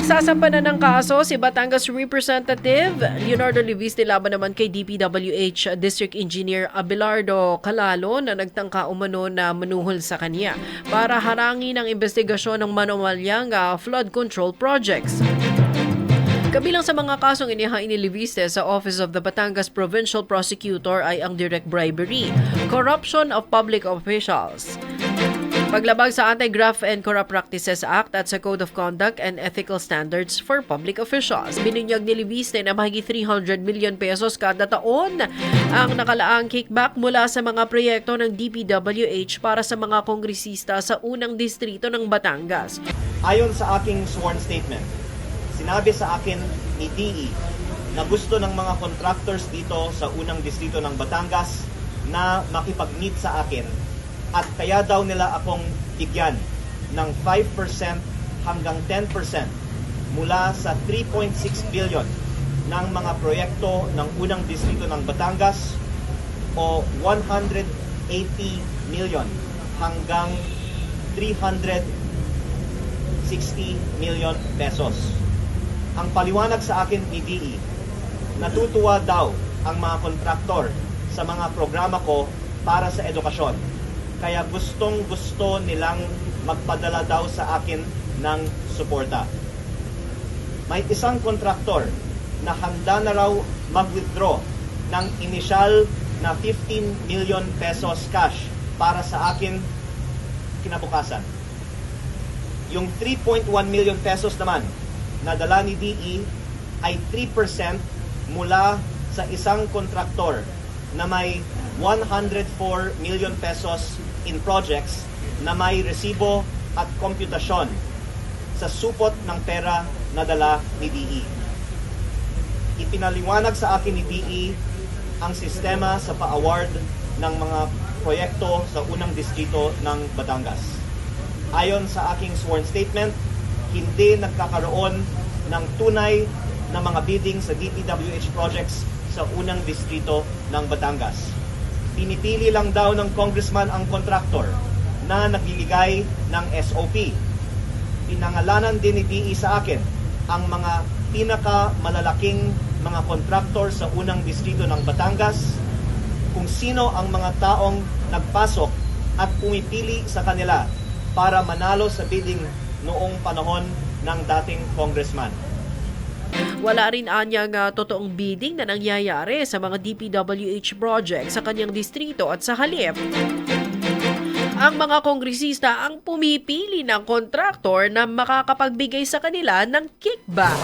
Magsasampa na ng kaso si Batangas Representative Leonardo Liviste laban naman kay DPWH District Engineer Abelardo Calalo na nagtangka umano na manuhol sa kanya para harangin ang investigasyon ng manumalyang ah, flood control projects. Kabilang sa mga kasong inihain ni Liviste sa Office of the Batangas Provincial Prosecutor ay ang direct bribery, corruption of public officials, Paglabag sa Anti-Graft and Corrupt Practices Act at sa Code of Conduct and Ethical Standards for Public Officials. Binunyag ni Liviste na mahigit 300 million pesos kada taon ang nakalaang kickback mula sa mga proyekto ng DPWH para sa mga kongresista sa unang distrito ng Batangas. Ayon sa aking sworn statement, sinabi sa akin ni DE na gusto ng mga contractors dito sa unang distrito ng Batangas na makipag-meet sa akin at kaya daw nila akong bigyan ng 5% hanggang 10% mula sa 3.6 billion ng mga proyekto ng unang distrito ng Batangas o 180 million hanggang 300 60 million pesos. Ang paliwanag sa akin ni DE, natutuwa daw ang mga kontraktor sa mga programa ko para sa edukasyon. Kaya gustong gusto nilang magpadala daw sa akin ng suporta. May isang kontraktor na handa na raw mag-withdraw ng initial na 15 million pesos cash para sa akin kinabukasan. Yung 3.1 million pesos naman na dala ni DE ay 3% mula sa isang kontraktor na may 104 million pesos in projects na may resibo at komputasyon sa supot ng pera na dala ni DE. Ipinaliwanag sa akin ni DE ang sistema sa pa-award ng mga proyekto sa unang distrito ng Batangas. Ayon sa aking sworn statement, hindi nagkakaroon ng tunay na mga bidding sa DPWH projects sa unang distrito ng Batangas. Pinipili lang daw ng congressman ang contractor na nagbibigay ng SOP. Pinangalanan din ni DE sa akin ang mga pinakamalalaking mga contractor sa unang distrito ng Batangas, kung sino ang mga taong nagpasok at pumipili sa kanila para manalo sa bidding noong panahon ng dating congressman. Wala rin anyang ah, totoong bidding na nangyayari sa mga DPWH projects sa kanyang distrito at sa halip. Ang mga kongresista ang pumipili ng kontraktor na makakapagbigay sa kanila ng kickback.